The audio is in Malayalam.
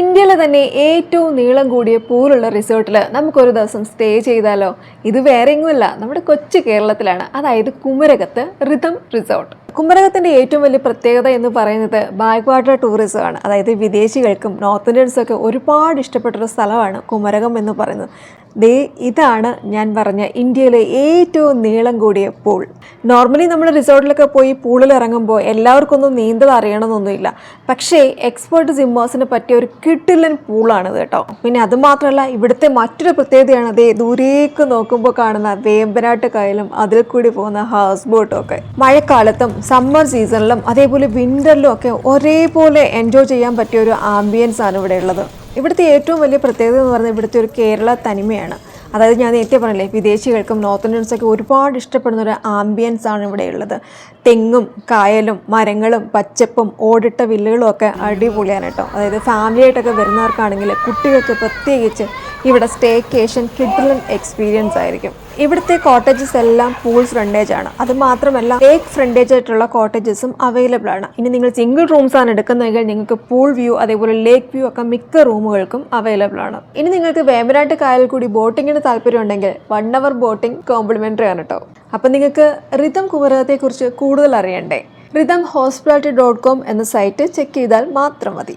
ഇന്ത്യയിലെ തന്നെ ഏറ്റവും നീളം കൂടിയ പൂളുള്ള റിസോർട്ടിൽ നമുക്കൊരു ദിവസം സ്റ്റേ ചെയ്താലോ? ഇത് വേറെ എങ്ങുമല്ല നമ്മുടെ കൊച്ചു കേരളത്തിലാണ്. അതായത് കുമരകത്ത് റിതം റിസോർട്ട് കുമരകത്തിന്റെ ഏറ്റവും വലിയ പ്രത്യേകത എന്ന് പറയുന്നത് ബാക്ക് വാട്ടർ ടൂറിസം ആണ്. അതായത് വിദേശികൾക്കും നോർത്ത് ഇന്ത്യൻസൊക്കെ ഒരുപാട് ഇഷ്ടപ്പെട്ടൊരു സ്ഥലമാണ് കുമരകം എന്ന് പറയുന്നത്. ദേ ഇതാണ് ഞാൻ പറഞ്ഞ ഇന്ത്യയിലെ ഏറ്റവും നീളം കൂടിയ പൂൾ നോർമലി നമ്മൾ റിസോർട്ടിലൊക്കെ പോയി പൂളിൽ ഇറങ്ങുമ്പോൾ എല്ലാവർക്കും ഒന്നും നീന്തൽ അറിയണമെന്നൊന്നുമില്ല. പക്ഷേ എക്സ്പേർട്ട് സിമ്മേഴ്സിന് പറ്റിയ ഒരു കിട്ടില്ലൻ പൂളാണിത് കേട്ടോ. പിന്നെ അതുമാത്രമല്ല ഇവിടുത്തെ മറ്റൊരു പ്രത്യേകതയാണ് ദേ ദൂരേക്ക് നോക്കുമ്പോൾ കാണുന്ന വേമ്പനാട്ട് കായലും അതിൽ കൂടി പോകുന്ന ഹൗസ് ബോട്ടും ഒക്കെ. മഴക്കാലത്തും സമ്മർ സീസണിലും അതേപോലെ വിന്ററിലും ഒക്കെ ഒരേപോലെ എൻജോയ് ചെയ്യാൻ പറ്റിയ ഒരു ആംബിയൻസ് ആണ് ഇവിടെ ഉള്ളത്. ഇവിടുത്തെ ഏറ്റവും വലിയ പ്രത്യേകത എന്ന് പറയുന്നത് ഇവിടുത്തെ ഒരു കേരള തനിമയാണ്. അതായത് ഞാൻ നേരത്തെ പറഞ്ഞില്ലേ വിദേശികൾക്കും നോർത്ത് ഇന്ത്യൻസൊക്കെ ഒരുപാട് ഇഷ്ടപ്പെടുന്ന ഒരു ആംബിയൻസ് ആണ് ഇവിടെ ഉള്ളത്. തെങ്ങും കായലും മരങ്ങളും പച്ചപ്പും ഓടിട്ട വില്ലുകളും ഒക്കെ അടിപൊളിയാണ് കേട്ടോ. അതായത് ഫാമിലി ആയിട്ടൊക്കെ വരുന്നവർക്കാണെങ്കിൽ കുട്ടികൾക്ക് പ്രത്യേകിച്ച് ഇവിടെ സ്റ്റേക്കേഷൻ കിഡിലൻ എക്സ്പീരിയൻസ് ആയിരിക്കും. ഇവിടുത്തെ കോട്ടേജസ് എല്ലാം പൂൾ ഫ്രണ്ടേജ് ആണ്. അത് മാത്രമല്ല ലേക്ക് ഫ്രണ്ടേജ് ആയിട്ടുള്ള കോട്ടേജസും അവൈലബിൾ ആണ്. ഇനി നിങ്ങൾ സിംഗിൾ റൂംസ് ആണ് എടുക്കുന്നതെങ്കിൽ നിങ്ങൾക്ക് പൂൾ വ്യൂ അതേപോലെ ലേക്ക് വ്യൂ ഒക്കെ മിക്ക റൂമുകൾക്കും അവൈലബിൾ ആണ്. ഇനി നിങ്ങൾക്ക് വേമ്പനാട്ട് കായൽ കൂടി ബോട്ടിങ്ങിന് താല്പര്യം ഉണ്ടെങ്കിൽ വൺ അവർ ബോട്ടിംഗ് കോംപ്ലിമെന്ററി ആണ് കേട്ടോ അപ്പം നിങ്ങൾക്ക് റിതം കുമരകത്തെക്കുറിച്ച് കൂടുതൽ അറിയണ്ടേ? റിതം ഹോസ്പിറ്റാലിറ്റി ഡോട്ട് കോം എന്ന സൈറ്റ് ചെക്ക് ചെയ്താൽ മാത്രം മതി.